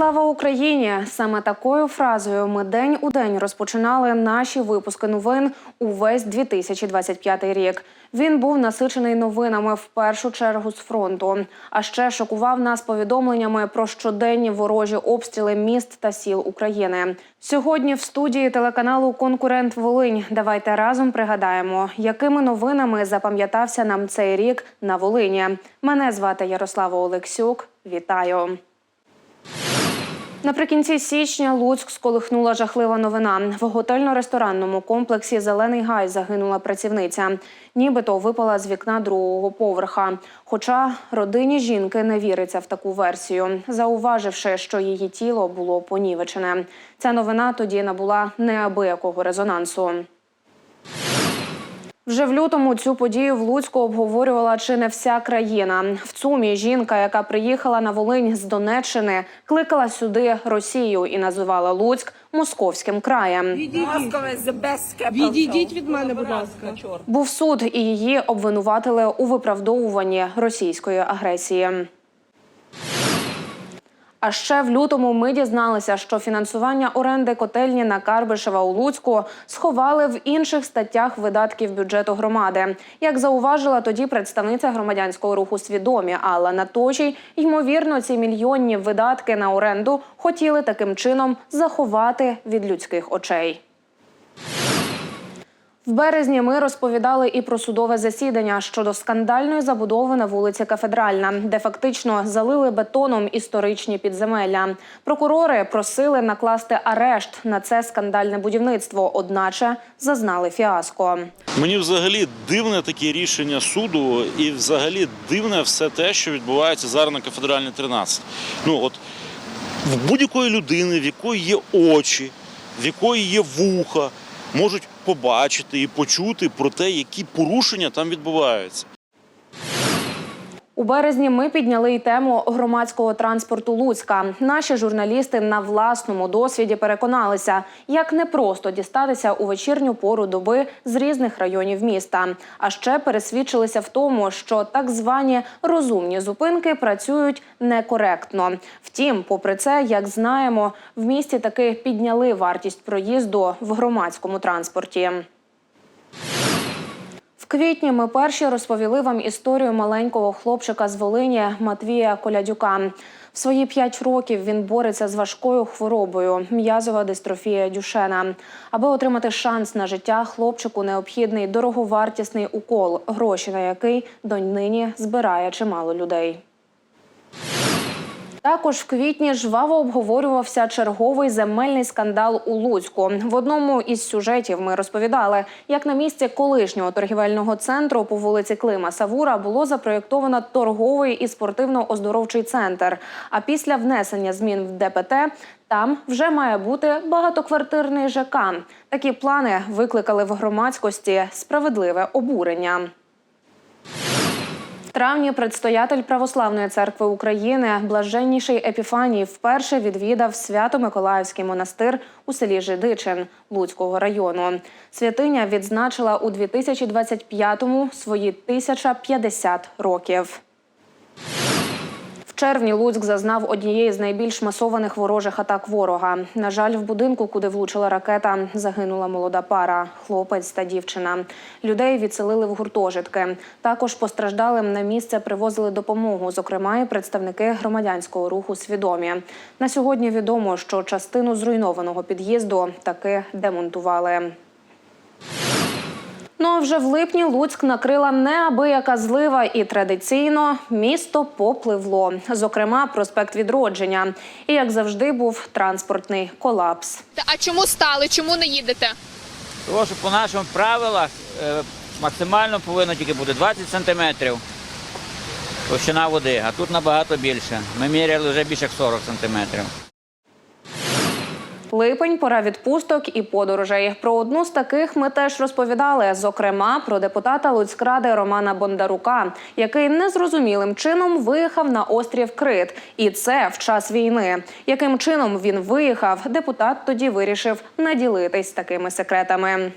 Слава Україні! Саме такою фразою ми день у день розпочинали наші випуски новин увесь 2025 рік. Він був насичений новинами в першу чергу з фронту. А ще шокував нас повідомленнями про щоденні ворожі обстріли міст та сіл України. Сьогодні в студії телеканалу Конкурент Волинь. Давайте разом пригадаємо, якими новинами запам'ятався нам цей рік на Волині. Мене звати Ярослава Олексюк. Вітаю. Наприкінці січня Луцьк сколихнула жахлива новина. В готельно-ресторанному комплексі Зелений гай загинула працівниця. Нібито випала з вікна другого поверха. Хоча родині жінки не віриться в таку версію, зауваживши, що її тіло було понівечене. Ця новина тоді набула неабиякого резонансу. Вже в лютому цю подію в Луцьку обговорювала чи не вся країна. В ЦУМі жінка, яка приїхала на Волинь з Донеччини, кликала сюди Росію і називала Луцьк московським краєм. Відійдіть від мене, будь ласка. Був суд, і її обвинуватили у виправдовуванні російської агресії. А ще в лютому ми дізналися, що фінансування оренди котельні на Карбишева у Луцьку сховали в інших статтях видатків бюджету громади. Як зауважила тоді представниця громадянського руху свідомі Алла Наточій, ймовірно, ці мільйонні видатки на оренду хотіли таким чином заховати від людських очей. В березні ми розповідали і про судове засідання щодо скандальної забудови на вулиці Кафедральна, де фактично залили бетоном історичні підземелля. Прокурори просили накласти арешт на це скандальне будівництво, одначе зазнали фіаско. Мені взагалі дивне таке рішення суду, і взагалі дивне все те, що відбувається зараз на кафедральній 13. Ну от в будь-якої людини, в якої є очі, в якої є вуха, можуть побачити і почути про те, які порушення там відбуваються. У березні ми підняли й тему громадського транспорту Луцька. Наші журналісти на власному досвіді переконалися, як непросто дістатися у вечірню пору доби з різних районів міста. А ще пересвідчилися в тому, що так звані розумні зупинки працюють некоректно. Втім, попри це, як знаємо, в місті таки підняли вартість проїзду в громадському транспорті. Квітні ми перші розповіли вам історію маленького хлопчика з Волині Матвія Колядюка. В свої п'ять років він бореться з важкою хворобою м'язова дистрофія Дюшена. Аби отримати шанс на життя, хлопчику необхідний дороговартісний укол, гроші на який донині збирає чимало людей. Також в квітні жваво обговорювався черговий земельний скандал у Луцьку. В одному із сюжетів ми розповідали, як на місці колишнього торгівельного центру по вулиці Клима Савура було запроєктовано торговий і спортивно-оздоровчий центр. А після внесення змін в ДПТ там вже має бути багатоквартирний ЖК. Такі плани викликали в громадськості справедливе обурення. Травні предстоятель Православної церкви України, блаженніший Епіфаній, вперше відвідав Свято-Миколаївський монастир у селі Жидичин Луцького району. Святиня відзначила у 2025-му свої 1050 років. Червні Луцьк зазнав однієї з найбільш масованих ворожих атак ворога. На жаль, в будинку, куди влучила ракета, загинула молода пара, хлопець та дівчина. Людей відселили в гуртожитки. Також постраждалим на місце привозили допомогу, зокрема, і представники громадянського руху свідомі. На сьогодні відомо, що частину зруйнованого під'їзду таки демонтували. Ну а вже в липні Луцьк накрила неабияка злива, і традиційно місто попливло. Зокрема, проспект відродження. І як завжди, був транспортний колапс. А чому стали? Чому не їдете? Тому що по наших правилах е, максимально повинно тільки бути 20 сантиметрів товщина води, а тут набагато більше. Ми міряли вже більше як 40 сантиметрів. Липень пора відпусток і подорожей. Про одну з таких ми теж розповідали. Зокрема, про депутата Луцькради Романа Бондарука, який незрозумілим чином виїхав на острів Крит, і це в час війни. Яким чином він виїхав, депутат тоді вирішив наділитись такими секретами.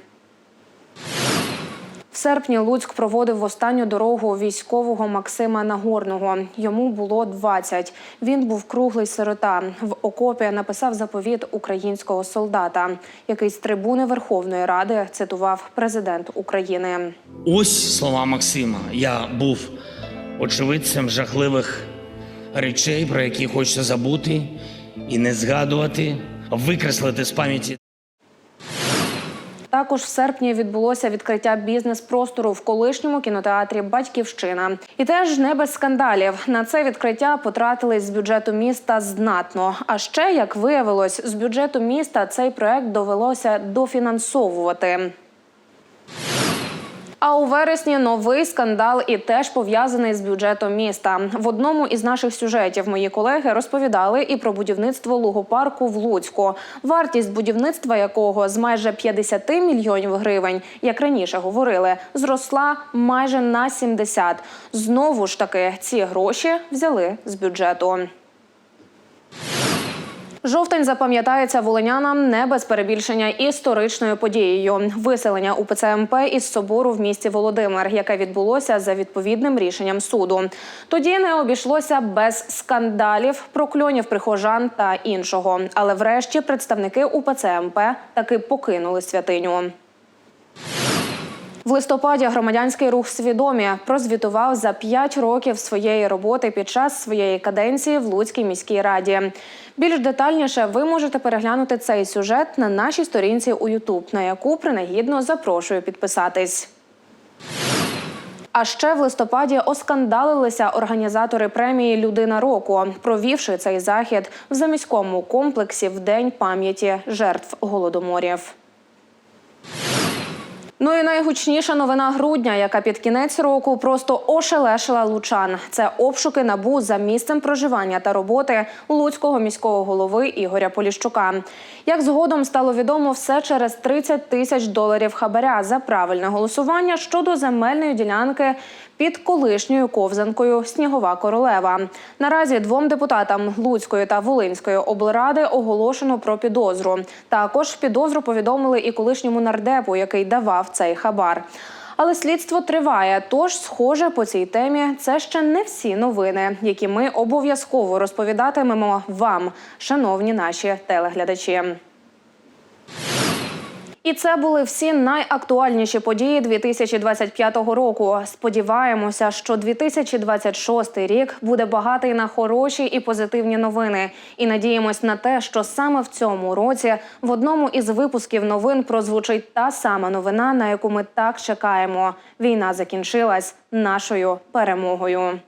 Серпні Луцьк проводив в останню дорогу військового Максима Нагорного. Йому було 20. Він був круглий сирота. В окопі написав заповіт українського солдата, який з трибуни Верховної Ради цитував президент України. Ось слова Максима. Я був очевидцем жахливих речей, про які хочеться забути і не згадувати, викреслити з пам'яті Також в серпні відбулося відкриття бізнес-простору в колишньому кінотеатрі Батьківщина. І теж не без скандалів. На це відкриття потратились з бюджету міста знатно. А ще, як виявилось, з бюджету міста цей проект довелося дофінансовувати. А у вересні новий скандал і теж пов'язаний з бюджетом міста. В одному із наших сюжетів мої колеги розповідали і про будівництво лугопарку в Луцьку, вартість будівництва якого з майже 50 мільйонів гривень, як раніше говорили, зросла майже на 70. Знову ж таки, ці гроші взяли з бюджету. Жовтень запам'ятається волинянам не без перебільшення історичною подією виселення УПЦ МП із собору в місті Володимир, яке відбулося за відповідним рішенням суду. Тоді не обійшлося без скандалів, прокльонів прихожан та іншого. Але врешті представники УПЦ МП таки покинули святиню. В листопаді громадянський рух свідомі прозвітував за п'ять років своєї роботи під час своєї каденції в Луцькій міській раді. Більш детальніше ви можете переглянути цей сюжет на нашій сторінці у Ютуб, на яку принагідно запрошую підписатись. А ще в листопаді оскандалилися організатори премії Людина року, провівши цей захід в заміському комплексі в день пам'яті жертв голодоморів. Ну і найгучніша новина грудня, яка під кінець року просто ошелешила лучан. Це обшуки набу за місцем проживання та роботи луцького міського голови Ігоря Поліщука. Як згодом стало відомо, все через 30 тисяч доларів хабаря за правильне голосування щодо земельної ділянки під колишньою ковзанкою Снігова королева. Наразі двом депутатам Луцької та Волинської облради оголошено про підозру. Також підозру повідомили і колишньому нардепу, який давав цей хабар. Але слідство триває. Тож, схоже, по цій темі це ще не всі новини, які ми обов'язково розповідатимемо вам, шановні наші телеглядачі. І це були всі найактуальніші події 2025 року. Сподіваємося, що 2026 рік буде багатий на хороші і позитивні новини. І надіємось на те, що саме в цьому році в одному із випусків новин прозвучить та сама новина, на яку ми так чекаємо. Війна закінчилась нашою перемогою.